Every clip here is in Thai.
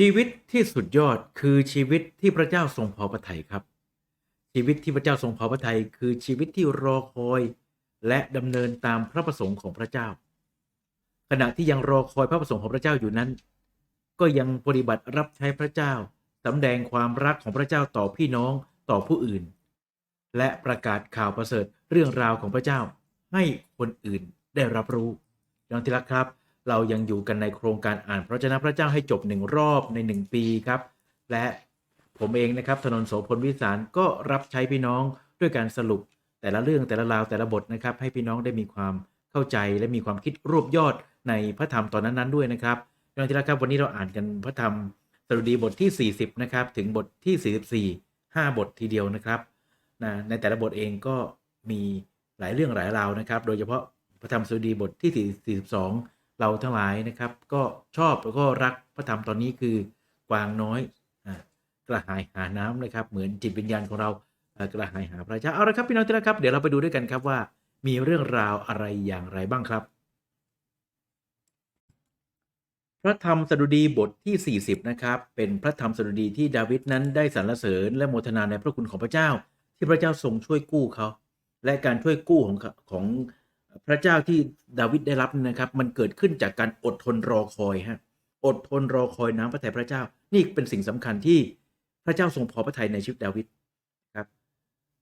ชีวิตที่สุดยอดคือชีวิตที่พระเจ้าทรงพอพระทัยครับ ชีวิตที่พระเจ้าทรงพอพระทัยคือชีวิตที่รอคอย และดำเนินตามพระประสงค์ของพระเจ้า ขณะที่ยังรอคอยพระประสงค์ของพระเจ้าอยู่นั้น ก็ยังปฏิบัติรับใช้พระเจ้าสำแดงความรักของพระเจ้าต่อพี่น้องต่อผู้อื่น และประกาศข่าวประเสริฐเรื่องราวของพระเจ้าให้คนอื่นได้รับรู้อย่างที่รักครับ เรายังอยู่กันในโครงการอ่านพระเจ้าพระเจ้าให้จบหนึ่งรอบในหนึ่งปีครับ และผมเองนะครับถนนโสพลวิสารก็รับใช้พี่น้องด้วยการสรุปแต่ละเรื่องแต่ละราวแต่ละบทนะครับ ให้พี่น้องได้มีความเข้าใจและมีความคิดรวบยอดในพระธรรมตอนนั้นๆด้วยนะครับอย่างที่รักครับวันนี้เราอ่านกันพระธรรมสดุดีบทที่ 40นะครับถึงบทที่ 44 5 บททีเดียวนะครับนะในแต่ละบทเองก็มีหลายเรื่องหลายราวนะครับ โดยเฉพาะพระธรรมสดุดีบทที่ 42 เราทั้งหลายนะครับ ก็ชอบแล้วก็รักพระธรรมตอนนี้คือกวางน้อยกระหายหาน้ำนะครับ เหมือนจิตวิญญาณของเรากระหายหาพระเจ้าเอาละครับพี่น้องที่รักครับเดี๋ยวเราไปดูด้วยกันครับว่ามีเรื่องราวอะไรอย่างไรบ้างครับ พระธรรมสดุดีบทที่ 40 นะครับ เป็นพระธรรมสดุดีที่ดาวิดนั้นได้สรรเสริญและโมทนาในพระคุณของพระเจ้า ที่พระเจ้าทรงช่วยกู้เขา และการช่วยกู้ของของ พระเจ้าที่ดาวิดได้รับนะครับ มันเกิดขึ้นจากการอดทนรอคอยฮะอดทนรอคอยน้ำพระทัยพระเจ้า นี่เป็นสิ่งสำคัญที่พระเจ้าทรงพอพระทัยในชีวิตดาวิดครับ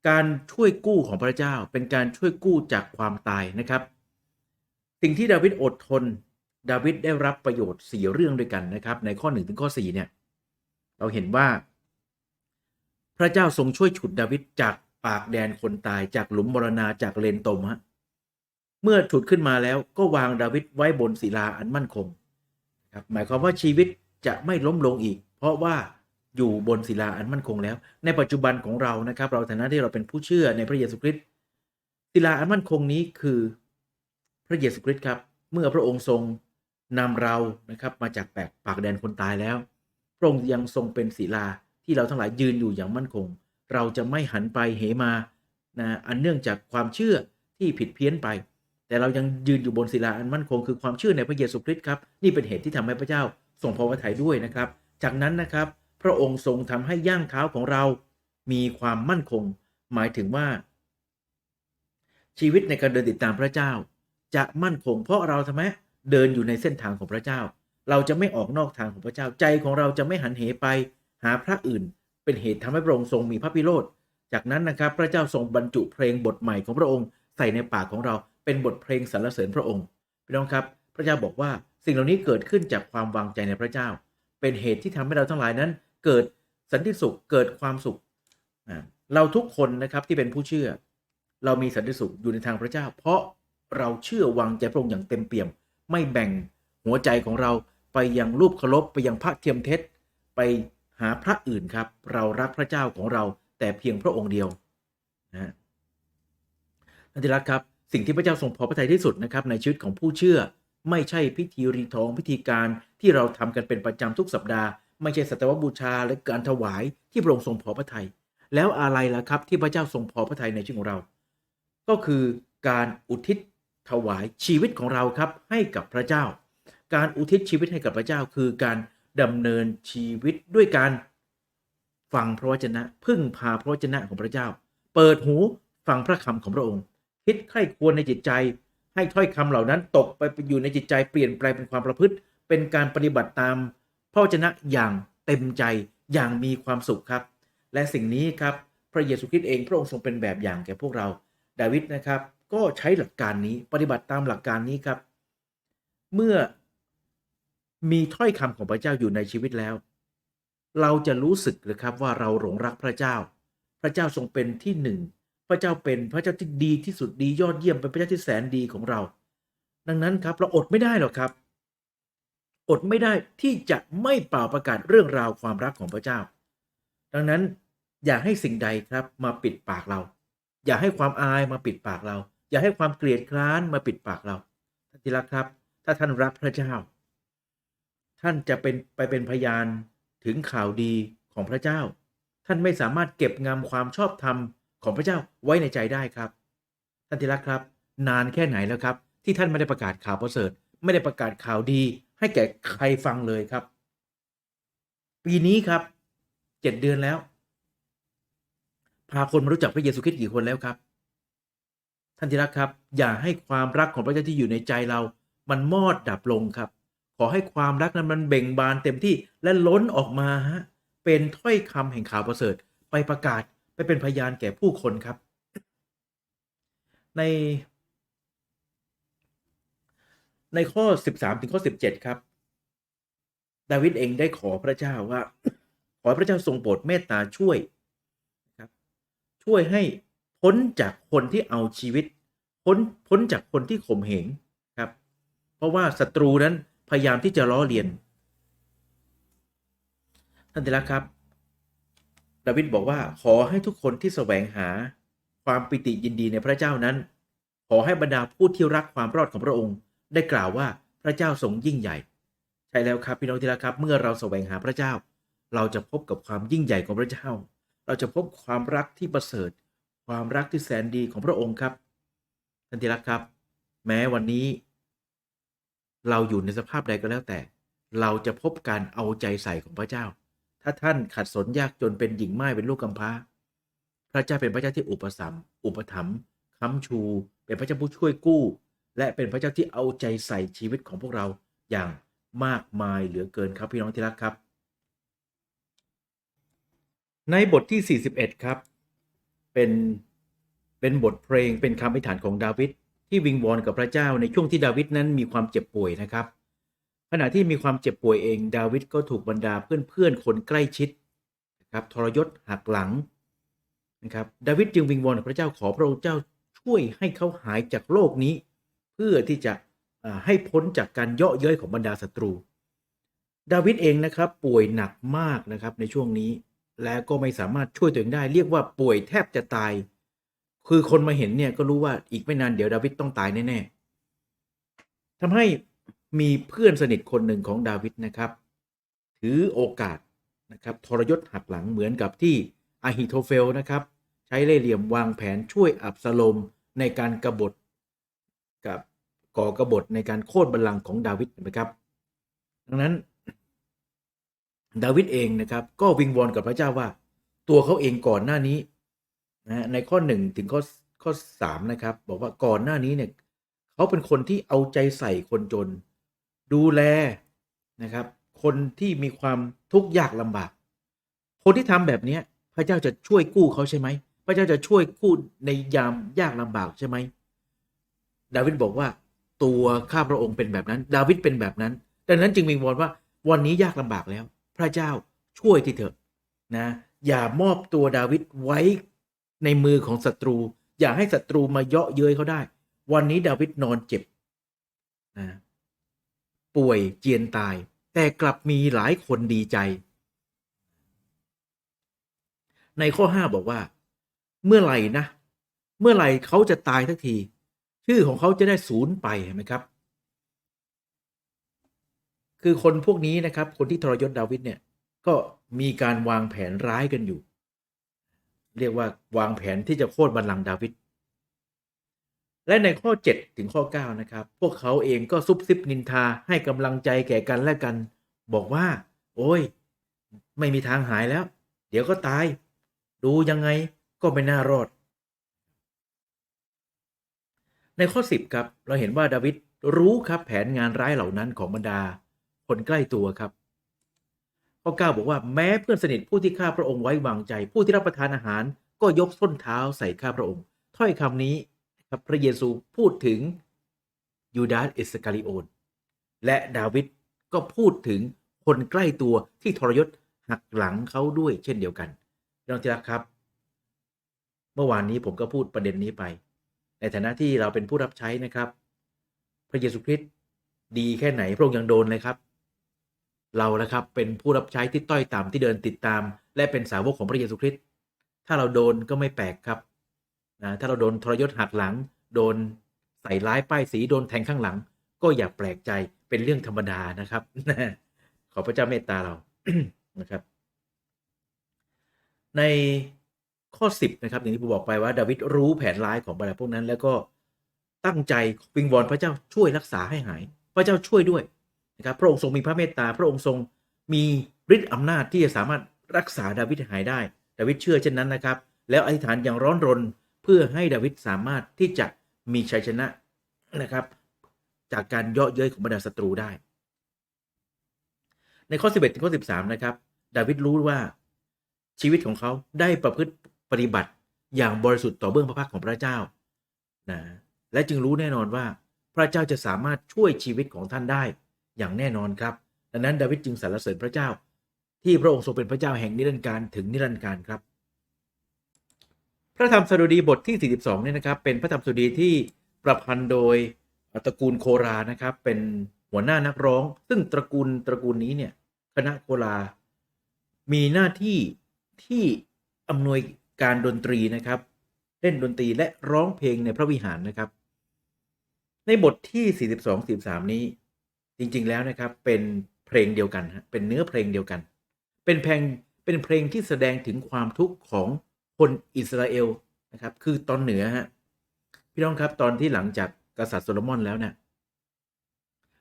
การช่วยกู้ของพระเจ้าเป็นการช่วยกู้จากความตายนะครับ สิ่งที่ดาวิดอดทน ดาวิดได้รับประโยชน์สี่เรื่องด้วยกันนะครับ ในข้อ1ถึงข้อ4เนี่ยเราเห็นว่า พระเจ้าทรงช่วยฉุดดาวิดจากปากแดนคนตายจากหลุมมรณาจากเลนตมฮะ เมื่อฉุดขึ้นมาแล้วก็วางดาวิดไว้บนศิลาอันมั่นคงครับหมายความว่าชีวิตจะไม่ล้มลงอีก เพราะว่าอยู่บนศิลาอันมั่นคงแล้ว ในปัจจุบันของเรานะครับ เราฐานะที่เราเป็นผู้เชื่อในพระเยซูคริสต์ศิลาอันมั่นคงนี้คือพระเยซูคริสต์ครับ เมื่อพระองค์ทรงนำเรานะครับมาจากแปกปากแดนคนตายแล้ว พระองค์ยังทรงเป็นศิลาที่เราทั้งหลายยืนอยู่อย่างมั่นคง เราจะไม่หันไปเหมานะอันเนื่องจากความเชื่อที่ผิดเพี้ยนไป แต่เรายังยืนอยู่บนศิลาอันมั่นคงคือความเชื่อในพระเยซูคริสต์ครับนี่เป็นเหตุที่ทำให้พระเจ้าทรงพอพระทัยด้วยนะครับ จากนั้นนะครับ พระองค์ทรงทำให้ย่างเท้าของเรา มีความมั่นคง หมายถึงว่า ชีวิตในการเดินติดตามพระเจ้า จะมั่นคง เพราะเราทำไมเดินอยู่ในเส้นทางของพระเจ้า เราจะไม่ออกนอกทางของพระเจ้าใจของเราจะไม่หันเหไป หาพระอื่น เป็นเหตุทำให้พระองค์ทรงมีพระพิโรธจากนั้นนะครับ พระเจ้าทรงบรรจุเพลงบทใหม่ของพระองค์ใส่ในปากของเรา เป็นบทเพลงสรรเสริญพระองค์พี่น้องครับพระเจ้าบอกว่าสิ่งเหล่านี้เกิดขึ้นจากความวางใจในพระเจ้า เป็นเหตุที่ทำให้เราทั้งหลายนั้น เกิดสันติสุขเกิดความสุขเราทุกคนนะครับที่เป็นผู้เชื่อ เรามีสันติสุขอยู่ในทางพระเจ้า เพราะเราเชื่อวางใจพระองค์อย่างเต็มเปี่ยม ไม่แบ่งหัวใจของเราไปยังรูปเคารพไปยังพระเทียมเท็จ ไปหาพระอื่นครับ เรารักพระเจ้าของเราแต่เพียงพระองค์เดียวนะฮะท่านที่รักครับ สิ่งที่พระเจ้าทรงพอพระทัยที่สุดนะครับในชีวิตของผู้เชื่อ ไม่ใช่พิธีรีทองพิธีการที่เราทำกันเป็นประจำทุกสัปดาห์ ไม่ใช่สัตวบูชาและการถวายที่พระองค์ทรงพอพระทัยแล้วอะไรล่ะครับที่พระเจ้าทรงพอพระทัยในชีวิตของเรา ก็คือการอุทิศถวายชีวิตของเราครับให้กับพระเจ้า การอุทิศชีวิตให้กับพระเจ้า คือการดำเนินชีวิตด้วยการฟังพระวจนะ พึ่งพาพระวจนะของพระเจ้า เปิดหูฟังพระคำของพระองค์ คิดใคร่ควรในจิตใจ ให้ถ้อยคำเหล่านั้นตกไปอยู่ในจิตใจเปลี่ยนแปลงเป็นความประพฤติ เป็นการปฏิบัติตามพระวจนะอย่างเต็มใจอย่างมีความสุขครับ และสิ่งนี้ครับพระเยซูคริสต์เองพระองค์ทรงเป็นแบบอย่างแก่พวกเราดาวิดนะครับ ก็ใช้หลักการนี้ปฏิบัติตามหลักการนี้ครับ เมื่อมีถ้อยคำของพระเจ้าอยู่ในชีวิตแล้ว เราจะรู้สึกเลยครับว่าเราหลงรักพระเจ้า พระเจ้าทรงเป็นที่หนึ่ง พระเจ้าเป็นพระเจ้าที่ดีที่สุดดียอดเยี่ยมเป็นพระเจ้าที่แสนดีของเรา ดังนั้นครับเราอดไม่ได้หรอกครับ อดไม่ได้ที่จะไม่เป่าประกาศเรื่องราวความรักของพระเจ้า ดังนั้นอย่าให้สิ่งใดครับมาปิดปากเรา อย่าให้ความอายมาปิดปากเรา อย่าให้ความเกลียดคร้านมาปิดปากเราท่านที่รักครับ ถ้าท่านรักพระเจ้า ท่านจะเป็นไปเป็นพยานถึงข่าวดีของพระเจ้า ท่านไม่สามารถเก็บงำความชอบธรรม ของพระเจ้าไว้ในใจได้ครับ ท่านที่รักครับ นานแค่ไหนแล้วครับ ที่ท่านไม่ได้ประกาศข่าวประเสริฐ ไม่ได้ประกาศข่าวดี ให้แก่ใครฟังเลยครับ ปีนี้ครับเจ็ดเดือนแล้ว พาคนมารู้จักพระเยซูคริสต์กี่คนแล้วครับท่านที่รักครับ อย่าให้ความรักของพระเจ้าที่อยู่ในใจเรา มันมอดดับลงครับ ขอให้ความรักนั้นมันเบ่งบานเต็มที่และล้นออกมาฮะเป็นถ้อยคำแห่งข่าวประเสริฐ ไปประกาศ ไปเป็นพยานแก่ผู้คนครับ ใน ในข้อ 13 ถึงข้อ 17 ครับ ดาวิดเองได้ขอพระเจ้าว่า ขอพระเจ้าทรงโปรดเมตตาช่วยครับ ช่วยให้พ้นจากคนที่เอาชีวิต พ้นพ้นจากคนที่ข่มเหงครับ เพราะว่าศัตรูนั้นพยายามที่จะล้อเลียนท่านที่รักครับ ดาวิดบอกว่าขอให้ทุกคนที่แสวงหาความปิติยินดีในพระเจ้านั้น ขอให้บรรดาผู้ที่รักความรอดของพระองค์ ได้กล่าวว่าพระเจ้าทรงยิ่งใหญ่ ใช่แล้วครับพี่น้องที่รักครับเมื่อเราแสวงหาพระเจ้า เราจะพบกับความยิ่งใหญ่ของพระเจ้า เราจะพบความรักที่ประเสริฐ ความรักที่แสนดีของพระองค์ครับท่านที่รักครับ แม้วันนี้ เราอยู่ในสภาพใดก็แล้วแต่ เราจะพบการเอาใจใส่ของพระเจ้า ถ้าท่านขัดสนยากจนเป็นหญิงไม้เป็นลูกกำพร้า พระเจ้าเป็นพระเจ้าที่อุปสัมภ์อุปถัมภ์ค้ำชู เป็นพระเจ้าผู้ช่วยกู้ และเป็นพระเจ้าที่เอาใจใส่ชีวิตของพวกเราอย่างมากมายเหลือเกินครับพี่น้องที่รักครับ ในบทที่ 41 ครับ เป็นเป็นบทเพลงเป็นคำอธิษฐานของดาวิดที่วิงวอนกับพระเจ้าในช่วงที่ดาวิดนั้นมีความเจ็บป่วยนะครับ ขณะที่มีความเจ็บป่วยเอง ดาวิดก็ถูกบรรดาเพื่อนๆคนใกล้ชิดนะครับทรยศหักหลังนะครับดาวิดจึงวิงวอนพระเจ้าขอพระองค์เจ้าช่วยให้เขาหายจากโรคนี้ เพื่อที่จะให้พ้นจากการเยาะเย้ยของบรรดาศัตรู ดาวิดเองนะครับป่วยหนักมากนะครับในช่วงนี้ แล้วก็ไม่สามารถช่วยตัวเองได้ เรียกว่าป่วยแทบจะตาย คือคนมาเห็นเนี่ยก็รู้ว่าอีกไม่นานเดี๋ยวดาวิดต้องตายแน่ๆทำให้ มีเพื่อนสนิทคนหนึ่งของดาวิดนะครับ ถือโอกาสนะครับทรยศหักหลังเหมือนกับที่อาฮิโทเฟลนะครับ ใช้เล่ห์เหลี่ยมวางแผนช่วยอับสโลมในการกบฏกับก่อกบฏในการโค่นบัลลังก์ของดาวิดนะครับ ดังนั้น ดาวิดเองนะครับก็วิงวอนกับพระเจ้าว่า ตัวเขาเองก่อนหน้านี้นะในข้อหนึ่งถึงข้อข้อสามนะครับ บอกว่าก่อนหน้านี้เนี่ยเขาเป็นคนที่เอาใจใส่คนจน ดูแลนะครับ คนที่มีความทุกข์ยากลำบาก คนที่ทำแบบเนี้ย พระเจ้าจะช่วยกู้เขาใช่ไหม พระเจ้าจะช่วยกู้ในยามยากลำบากใช่ไหม ดาวิดบอกว่าตัวข้าพระองค์เป็นแบบนั้น ดาวิดเป็นแบบนั้น ดังนั้นจึงวิงวอนว่าวันนี้ยากลำบากแล้ว พระเจ้าช่วยทีเถอะนะ อย่ามอบตัวดาวิดไว้ในมือของศัตรู อย่าให้ศัตรูมาเยาะเย้ยเขาได้ วันนี้ดาวิดนอนเจ็บนะ ป่วยเจียนตาย แต่กลับมีหลายคนดีใจ ในข้อ 5 บอกว่า เมื่อไหร่นะ เมื่อไหร่เขาจะตายทักที ชื่อของเขาจะได้สูญไปเห็นไหมครับ คือคนพวกนี้นะครับ คนที่ทรยศดาวิดเนี่ย ก็มีการวางแผนร้ายกันอยู่ เรียกว่าวางแผนที่จะโค่นบัลลังก์ดาวิด และในข้อ 7 ถึงข้อ 9 นะครับ พวกเขาเองก็ซุบซิบนินทาให้กำลังใจแก่กันและกัน บอกว่า โอ้ย ไม่มีทางหายแล้ว เดี๋ยวก็ตาย ดูยังไงก็ไม่น่ารอด ในข้อ 10 ครับ เราเห็นว่าดาวิดรู้ครับแผนงานร้ายเหล่านั้นของบรรดา คนใกล้ตัวครับ ข้อ 9 บอกว่าแม้เพื่อนสนิทผู้ที่ข้าพระองค์ไว้วางใจ ผู้ที่รับประทานอาหาร ก็ยกส้นเท้าใส่ข้าพระองค์ ถ้อยคำนี้ ครับพระเยซูพูดถึงยูดาสอิสคาริโอนและดาวิดก็พูดถึงคนใกล้ตัวที่ทรยศหักหลังเขาด้วยเช่นเดียวกันพี่น้องที่รักครับ เมื่อวานนี้ผมก็พูดประเด็นนี้ไป ในฐานะที่เราเป็นผู้รับใช้นะครับ พระเยซูคริสต์ดีแค่ไหนพระองค์ยังโดนเลยครับ เราละครับเป็นผู้รับใช้ที่ต้อยต่ำที่เดินติดตาม และเป็นสาวกของพระเยซูคริสต์ถ้าเราโดนก็ไม่แปลกครับ นะถ้าเราโดนทรยศหักหลัง โดนใส่ร้ายป้ายสีโดนแทงข้างหลัง ก็อย่าแปลกใจเป็นเรื่องธรรมดานะครับ ขอพระเจ้าเมตตาเรานะครับ ในข้อ 10 นะครับ อย่างที่ผมบอกไปว่า ดาวิดรู้แผนร้ายของบรรดาพวกนั้น แล้วก็ตั้งใจวิงวอนพระเจ้าช่วยรักษาให้หาย พระเจ้าช่วยด้วยนะครับพระองค์ทรงมีพระเมตตา พระองค์ทรงมีฤทธิ์อำนาจที่จะสามารถรักษาดาวิดหายได้ ดาวิดเชื่อเช่นนั้นนะครับ แล้วอธิษฐานอย่างร้อนรน เพื่อให้ดาวิดสามารถที่จะมีชัยชนะนะครับ จากการเยาะเย้ยของบรรดาศัตรูได้ ในข้อ 11ถึงข้อ 13 นะครับ ดาวิดรู้ว่าชีวิตของเขาได้ประพฤติปฏิบัติอย่างบริสุทธิ์ต่อเบื้องพระพักของพระเจ้านะและจึงรู้แน่นอนว่าพระเจ้าจะสามารถช่วยชีวิตของท่านได้อย่างแน่นอนครับ ดังนั้นดาวิดจึงสรรเสริญพระเจ้า ที่พระองค์ทรงเป็นพระเจ้าแห่งนิรันดร์การถึงนิรันดร์การครับ พระธรรมสดุดีบทที่ 42เนี่ยนะครับ เป็นพระธรรมสดุดีที่ประพันธ์โดยตระกูลโครานะครับ เป็นหัวหน้านักร้อง ซึ่งตระกูลตระกูลนี้เนี่ยคณะโครา มีหน้าที่ที่อำนวยการดนตรีนะครับ เล่นดนตรีและร้องเพลงในพระวิหารนะครับ ในบทที่ 42 43 นี้ จริงๆแล้วนะครับเป็นเพลงเดียวกันเป็นเนื้อเพลงเดียวกัน เป็นเพลงเป็นเพลงที่แสดงถึงความทุกข์ของ คนอิสราเอลนะครับ คือตอนเหนือฮะพี่น้องครับตอนที่หลังจากกษัตริย์โซโลมอนแล้วเนี่ย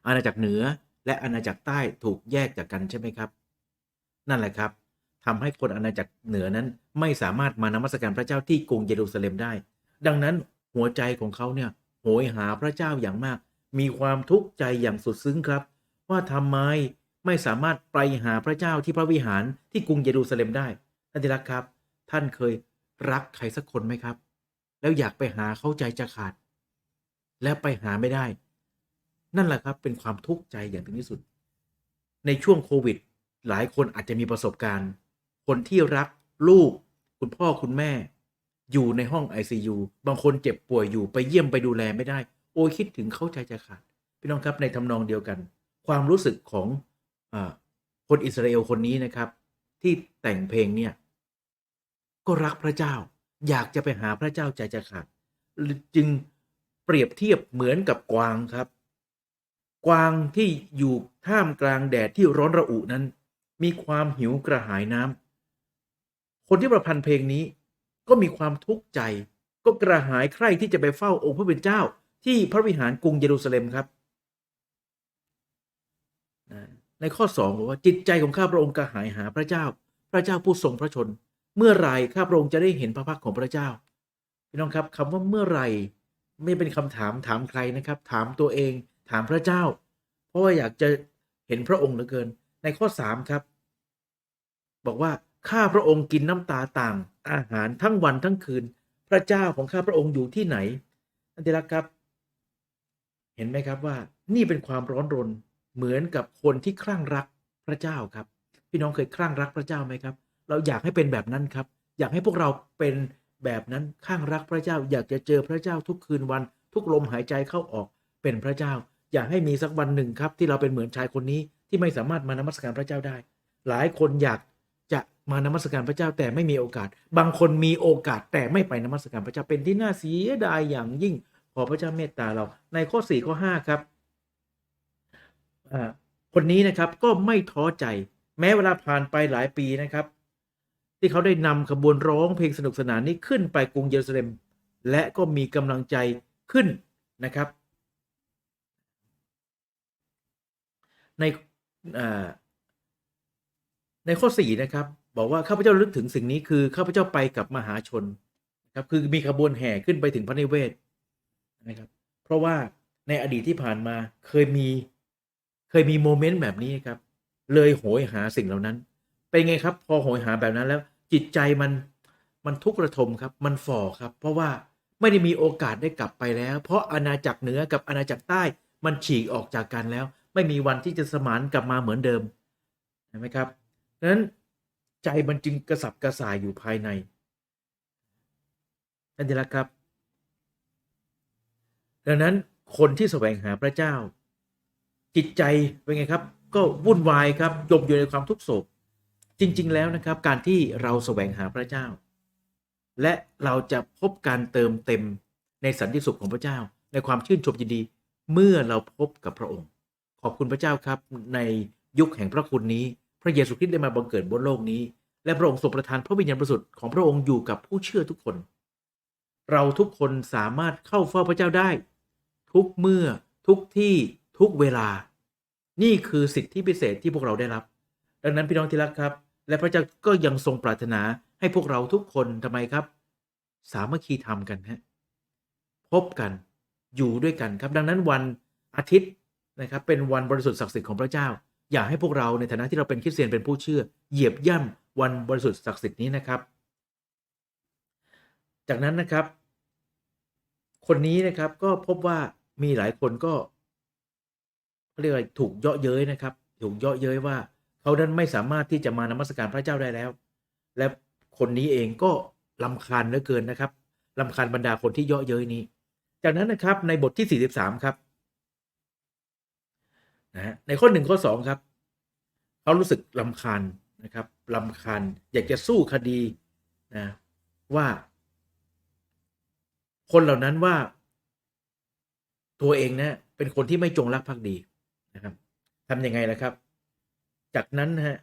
อาณาจักรเหนือและอาณาจักรใต้ถูกแยกจากกันใช่ไหมครับ นั่นแหละครับทำให้คนอาณาจักรเหนือนั้นไม่สามารถมานมัสการพระเจ้าที่กรุงเยรูซาเล็มได้ ดังนั้นหัวใจของเขาเนี่ยโหยหาพระเจ้าอย่างมาก มีความทุกข์ใจอย่างสุดซึ้งครับ ว่าทำไมไม่สามารถไปหาพระเจ้าที่พระวิหารที่กรุงเยรูซาเล็มได้ท่านที่รักครับ ท่านเคยรักใครสักคนไหมครับ แล้วอยากไปหาเข้าใจจะขาด แล้วไปหาไม่ได้ นั่นแหละครับเป็นความทุกข์ใจอย่างถึงที่สุด ในช่วงโควิด หลายคนอาจจะมีประสบการณ์ คนที่รักลูก คุณพ่อคุณแม่ อยู่ในห้อง ICU บางคนเจ็บป่วยอยู่ไปเยี่ยมไปดูแลไม่ได้ โอ้ยคิดถึงเข้าใจจะขาดพี่น้องครับในทำนองเดียวกัน ความรู้สึกของอคนอิสราเอลคนนี้นะครับ ที่แต่งเพลงเนี่ย ก็รักพระเจ้า อยากจะไปหาพระเจ้าใจจะขาดจึงเปรียบเทียบเหมือนกับกวางครับ กวางที่อยู่ท่ามกลางแดดที่ร้อนระอุนั้น มีความหิวกระหายน้ำคนที่ประพันธ์เพลงนี้ก็มีความทุกข์ใจ ก็กระหายใคร่ที่จะไปเฝ้าองค์พระผู้เป็นเจ้า ที่พระวิหารกรุงเยรูซาเล็มครับในข้อ2บอกว่าจิตใจของข้าพระองค์กระหายหาพระเจ้า พระเจ้าผู้ทรงพระชน เมื่อไรข้าพระองค์จะได้เห็นพระพักของพระเจ้าพี่น้องครับคำว่าเมื่อไรไม่เป็นคำถามถามใครนะครับ ถามตัวเองถามพระเจ้า เพราะว่าอยากจะเห็นพระองค์เหลือเกิน ในข้อ 3 ครับ บอกว่าข้าพระองค์กินน้ำตาต่าง อาหารทั้งวันทั้งคืน พระเจ้าของข้าพระองค์อยู่ที่ไหนท่นที่รักครับ เห็นไหมครับว่า นี่เป็นความร้อนรนเหมือนกับคนที่คลั่งรักพระเจ้าครับ พี่น้องเคยคลั่งรักพระเจ้าไหมครับ เราอยากให้เป็นแบบนั้นครับ อยากให้พวกเราเป็นแบบนั้นคลั่งรักพระเจ้า อยากจะเจอพระเจ้าทุกคืนวัน ทุกลมหายใจเข้าออกเป็นพระเจ้า อยากให้มีสักวันหนึ่งครับ ที่เราเป็นเหมือนชายคนนี้ที่ไม่สามารถมานมัสการพระเจ้าได้ หลายคนอยากจะมานมัสการพระเจ้าแต่ไม่มีโอกาส บางคนมีโอกาสแต่ไม่ไปนมัสการพระเจ้าเป็นที่น่าเสียดายอย่างยิ่ง ขอพระเจ้าเมตตาเราในข้อ4ข้อ5ครับคนนี้นะครับก็ไม่ท้อใจ แม้เวลาผ่านไปหลายปีนะครับ ที่เขาได้นำขบวนร้องเพลงสนุกสนานนี้ขึ้นไปกรุงเยรูซาเล็ม และก็มีกำลังใจขึ้นนะครับ ในในข้อ 4 นะครับ บอกว่าข้าพเจ้าลึกถึงสิ่งนี้คือข้าพเจ้าไปกับมหาชนครับคือมีขบวนแห่ขึ้นไปถึงพระนิเวศนะครับ เพราะว่าในอดีตที่ผ่านมาเคยมีเคยมีโมเมนต์แบบนี้ครับ เลยโหยหาสิ่งเหล่านั้น เป็นไงครับ พอโหยหาแบบนั้นแล้ว จิตใจมันมันทุกข์ระทมครับมันฝ่อครับ เพราะว่าไม่ได้มีโอกาสได้กลับไปแล้ว เพราะอาณาจักรเหนือกับอาณาจักรใต้มันฉีกออกจากกันแล้ว ไม่มีวันที่จะสมานกลับมาเหมือนเดิมเห็นไหมครับดังนั้นใจมันจึงกระสับกระส่ายอยู่ภายในท่นที่รักครับ ดังนั้นคนที่แสวงหาพระเจ้า จิตใจเป็นไงครับ ก็วุ่นวายครับจมอยู่ในความทุกข์โศก จริง ๆ แล้วนะครับ การที่เราแสวงหาพระเจ้า และเราจะพบการเติมเต็มในสันติสุขของพระเจ้า ในความชื่นชมยินดี เมื่อเราพบกับพระองค์ ขอบคุณพระเจ้าครับ ในยุคแห่งพระคุณนี้ พระเยซูคริสต์ได้มาบังเกิดบนโลกนี้ และพระองค์ทรงประทานพระวิญญาณบริสุทธิ์ของพระองค์อยู่กับผู้เชื่อทุกคน เราทุกคนสามารถเข้าเฝ้าพระเจ้าได้ ทุกเมื่อทุกที่ทุกเวลา นี่คือสิทธิพิเศษที่พวกเราได้รับ ดังนั้นพี่น้องที่รักครับ และพระเจ้าก็ยังทรงปรารถนาให้พวกเราทุกคนทำไมครับ สามัคคีธรรมกันฮะพบกันอยู่ด้วยกันครับ ดังนั้นวันอาทิตย์นะครับเป็นวันบริสุทธิ์ศักดิ์สิทธิ์ของพระเจ้า อยากให้พวกเราในฐานะที่เราเป็นคริสเตียนเป็นผู้เชื่อ เหยียบย่ำวันบริสุทธิ์ศักดิ์สิทธิ์นี้นะครับ จากนั้นนะครับ คนนี้นะครับก็พบว่ามีหลายคนก็เขาเรียกว่าถูกเยาะเย้ยนะครับ ถูกเยาะเย้ยว่า เขานั้นไม่สามารถที่จะมานมัสการพระเจ้าได้แล้ว และคนนี้เองก็ลำคาญเหลือเกินนะครับลำคาญบรรดาคนที่เยาะเย้ยนี้ จากนั้นนะครับในบทที่ 43 ครับนะฮะในข้อหนึ่งข้อสองครับเขารู้สึกลำคาญนะครับลำคาญอยากจะสู้คดีนะว่า คนเหล่านั้นว่า ตัวเองนะเป็นคนที่ไม่จงรักภักดีนะครับทำยังไงล่ะครับ จากนั้นนะฮะ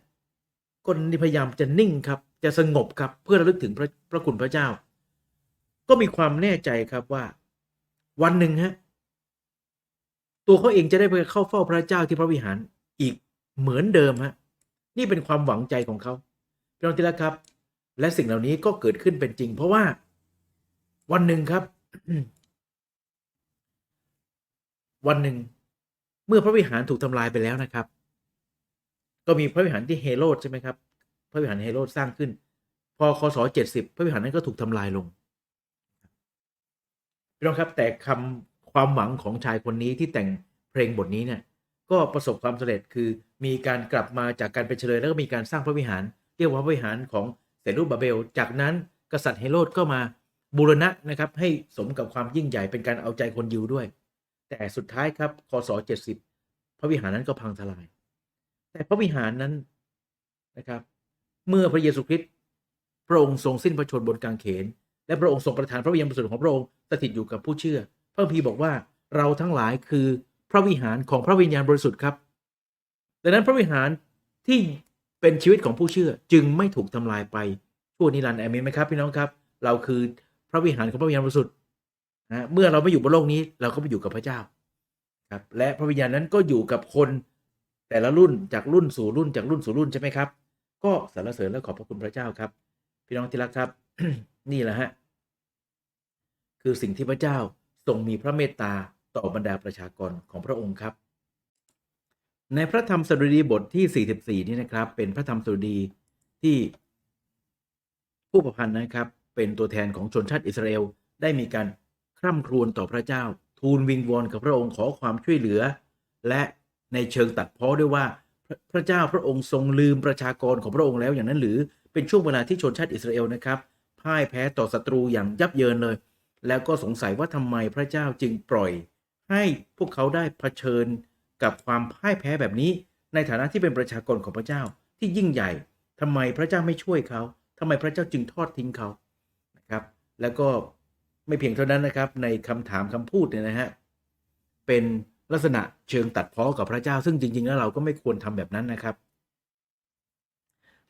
คนที่พยายามจะนิ่งครับ จะสงบครับเพื่อระลึกถึงพระพระคุณพระเจ้า ก็มีความแน่ใจครับว่า วันหนึ่งฮะตัวเขาเองจะได้ไปเข้าเฝ้าพระเจ้าที่พระวิหารอีกเหมือนเดิมฮะนี่เป็นความหวังใจของเขาพี่น้องที่รักครับ และสิ่งเหล่านี้ก็เกิดขึ้นเป็นจริง เพราะว่าวันหนึ่งครับ วันหนึ่งเมื่อพระวิหารถูกทำลายไปแล้วนะครับ ก็มีพระวิหารที่เฮโรดใช่ไหมครับ พระวิหารเฮโรดสร้างขึ้น พอคศเจ็ดสิบพระวิหารนั้นก็ถูกทำลายลงพี่น้องครับแต่คำความหวังของชายคนนี้ที่แต่งเพลงบทนี้เนี่ยก็ประสบความสำเร็จคือมีการกลับมาจากการเป็นเฉลยแล้วก็มีการสร้างพระวิหาร เรียกว่าพระวิหารของเสรูบาเบล จากนั้นกษัตริย์เฮโรดก็มาบูรณะนะครับให้สมกับความยิ่งใหญ่เป็นการเอาใจคนยิวด้วย แต่สุดท้ายครับคศ70 พระวิหารนั้นก็พังทลาย แต่พระวิหารนั้นนะครับ เมื่อพระเยซูคริสต์พระองค์ทรงสิ้นพระชนบนกางเขน และพระองค์ทรงประทานพระวิญญาณบริสุทธิ์ของพระองค์สถิตอยู่กับผู้เชื่อ พระคัมภีร์บอกว่าเราทั้งหลายคือพระวิหารของพระวิญญาณบริสุทธิ์ครับ ดังนั้นพระวิหารที่เป็นชีวิตของผู้เชื่อจึงไม่ถูกทำลายไปชั่วนิรันดร์แอเมนไหมครับพี่น้องครับ เราคือพระวิหารของพระวิญญาณบริสุทธิ์นะเมื่อเราไม่อยู่บนโลกนี้เราก็ไปอยู่กับพระเจ้าครับและพระวิญญาณนั้นก็อยู่กับคน แต่ละรุ่นจากรุ่นสู่รุ่นจากรุ่นสู่รุ่นใช่ไหมครับ ก็สรรเสริญและขอบพระคุณพระเจ้าครับ พี่น้องที่รักครับ นี่แหละฮะคือสิ่งที่พระเจ้าทรงมีพระเมตตาต่อบรรดาประชากรของพระองค์ครับ ในพระธรรมสดุดีบทที่ 44 นี่นะครับ เป็นพระธรรมสดุดีที่ผู้ประพันธ์นะครับ เป็นตัวแทนของชนชาติอิสราเอลได้มีการคร่ำครวญต่อพระเจ้า ทูลวิงวอนกับพระองค์ขอความช่วยเหลือ และ ในเชิงตัดพ้อด้วยว่าพระเจ้าพระองค์ทรงลืมประชากรของพระองค์แล้วอย่างนั้นหรือเป็นช่วงเวลาที่ชนชาติอิสราเอลนะครับพ่ายแพ้ต่อศัตรูอย่างยับเยินเลย แล้วก็สงสัยว่าทำไมพระเจ้าจึงปล่อย ให้พวกเขาได้เผชิญกับความพ่ายแพ้แบบนี้ ในฐานะที่เป็นประชากรของพระเจ้าที่ยิ่งใหญ่ทำไมพระเจ้าไม่ช่วยเขาทำไมพระเจ้าจึงทอดทิ้งเขานะครับ แล้วก็ไม่เพียงเท่านั้นนะครับในคำถามคำพูดเนี่ยนะฮะเป็น ลักษณะเชิงตัดพ้อกับพระเจ้า ซึ่งจริง ๆ แล้วเราก็ไม่ควรทำแบบนั้นนะครับ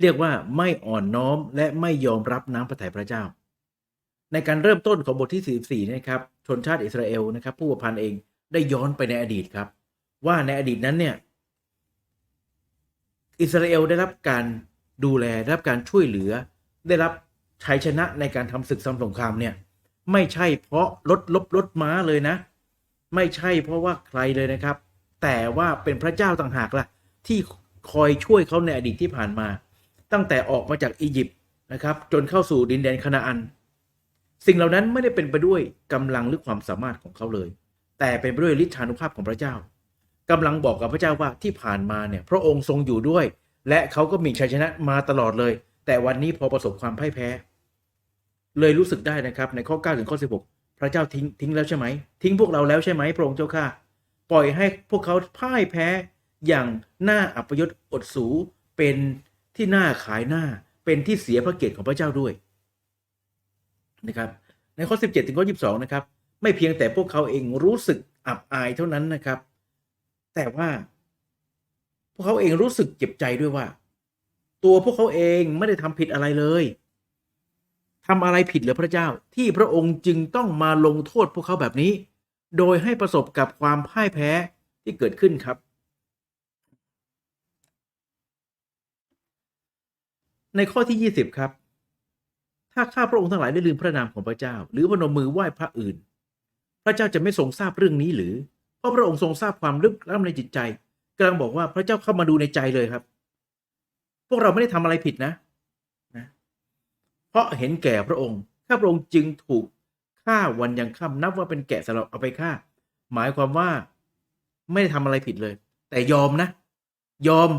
เรียกว่าไม่อ่อนน้อมและไม่ยอมรับน้ำพระทัยพระเจ้า ในการเริ่มต้นของบทที่ 44 นะครับ ชนชาติอิสราเอลนะครับ ผู้ประพันธ์เองได้ย้อนไปในอดีตครับ ว่าในอดีตนั้นเนี่ยอิสราเอลได้รับการดูแลได้รับการช่วยเหลือ ได้รับชัยชนะในการทำศึกสงครามเนี่ยไม่ใช่เพราะรถลบรถม้าเลยนะ ไม่ใช่เพราะว่าใครเลยนะครับ แต่ว่าเป็นพระเจ้าต่างหากล่ะ ที่คอยช่วยเขาในอดีตที่ผ่านมา ตั้งแต่ออกมาจากอียิปต์นะครับ จนเข้าสู่ดินแดนคานาอัน สิ่งเหล่านั้นไม่ได้เป็นไปด้วยกำลังหรือความสามารถของเขาเลย แต่เป็นไปด้วยฤทธานุภาพของพระเจ้ากำลังบอกกับพระเจ้าว่าที่ผ่านมาเนี่ยพระองค์ทรงอยู่ด้วย และเขาก็มีชัยชนะมาตลอดเลย แต่วันนี้พอประสบความพ่ายแพ้ เลยรู้สึกได้นะครับในข้อ 9 ถึงข้อ 16 พระเจ้าทิ้งทิ้งแล้วใช่ไหม ทิ้งพวกเราแล้วใช่ไหมพระองค์เจ้าข้าปล่อยให้พวกเขาพ่ายแพ้อย่างน่าอัปยศอดสูเป็นที่น่าขายหน้าเป็นที่เสียพระเกียรติของพระเจ้าด้วยนะครับในข้อ 17 ถึงข้อ 22 นะครับ ไม่เพียงแต่พวกเขาเองรู้สึกอับอายเท่านั้นนะครับ แต่ว่า พวกเขาเองรู้สึกเจ็บใจด้วยว่า ตัวพวกเขาเองไม่ได้ทำผิดอะไรเลย ทำอะไรผิดหรือพระเจ้า ที่พระองค์จึงต้องมาลงโทษพวกเขาแบบนี้ โดยให้ประสบกับความพ่ายแพ้ที่เกิดขึ้นครับ ในข้อที่ 20 ครับ ถ้าข้าพระองค์ทั้งหลายได้ลืมพระนามของพระเจ้า หรือพนมมือไหว้พระอื่น พระเจ้าจะไม่ทรงทราบเรื่องนี้หรือ เพราะพระองค์ทรงทราบความลึกล้ำในจิตใจกำลังบอกว่าพระเจ้าเข้ามาดูในใจเลยครับ พวกเราไม่ได้ทำอะไรผิดนะ เพราะเห็นแก่พระองค์ข้าพระองค์จึงถูกฆ่าวันยังค่ำนับว่าเป็นแกะสำหรับเอาไปฆ่า หมายความว่าไม่ได้ทำอะไรผิดเลย แต่ยอมนะ ยอม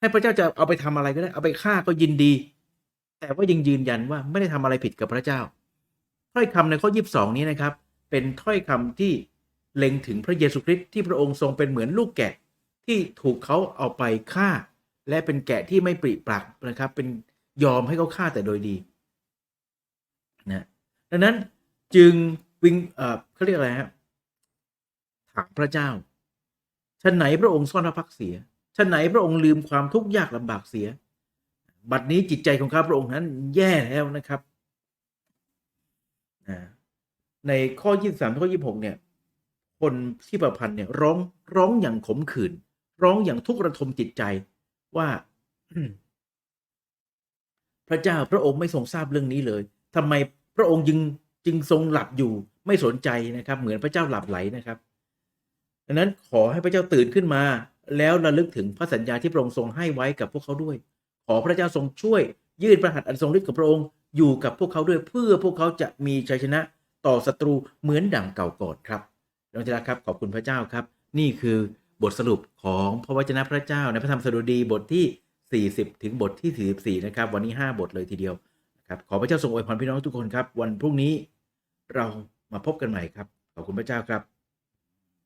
ให้พระเจ้าจะเอาไปทำอะไรก็ได้ เอาไปฆ่าก็ยินดี แต่ว่ายังยืนยันว่าไม่ได้ทำอะไรผิดกับพระเจ้า ถ้อยคำในข้อ22นี้นะครับ เป็นถ้อยคำที่เล็งถึงพระเยซูคริสต์ที่พระองค์ทรงเป็นเหมือนลูกแกะที่ถูกเขาเอาไปฆ่า และเป็นแกะที่ไม่ปริปรักนะครับ เป็นยอมให้เขาฆ่าแต่โดยดี นะดังนั้นจึงวิงเออเขาเรียกอะไรฮะถามพระเจ้าชั้นไหนพระองค์ซ่อนพระพักเสียชั้นไหนพระองค์ลืมความทุกข์ยากลำบากเสีย บัดนี้จิตใจของข้าพระองค์นั้น แย่แล้วนะครับในข้อ 23ข้อ 26 เนี่ย คนที่ประพันธ์เนี่ย ร้องร้องอย่างขมขื่นร้องอย่างทุกข์ระทมจิตใจว่า พระเจ้าพระองค์ไม่ทรงทราบเรื่องนี้เลย ทำไมพระองค์จึงจึงทรงหลับอยู่ไม่สนใจนะครับ เหมือนพระเจ้าหลับไหลนะครับดังนั้นขอให้พระเจ้าตื่นขึ้นมา แล้วระลึกถึงพระสัญญาที่พระองค์ทรงให้ไว้กับพวกเขาด้วย ขอพระเจ้าทรงช่วยยื่นพระหัตอันทรงฤทธิ์ของพระองค์อยู่กับพวกเขาด้วยเพื่อพวกเขาจะมีชัยชนะต่อศัตรูเหมือนดั่งเก่าก่อนครับน้องที่รักครับขอบคุณพระเจ้าครับ นี่คือบทสรุปของพระวจนะพระเจ้าในพระธรรมสดุดีบทที่ 40 ถึงบทที่ 44 นะครับ วันนี้ 5 บทเลยทีเดียว ครับขอพระเจ้าทรงอวยพรพี่น้องทุกคนครับ วันพรุ่งนี้เรามาพบกันใหม่ครับขอบคุณพระเจ้าครับ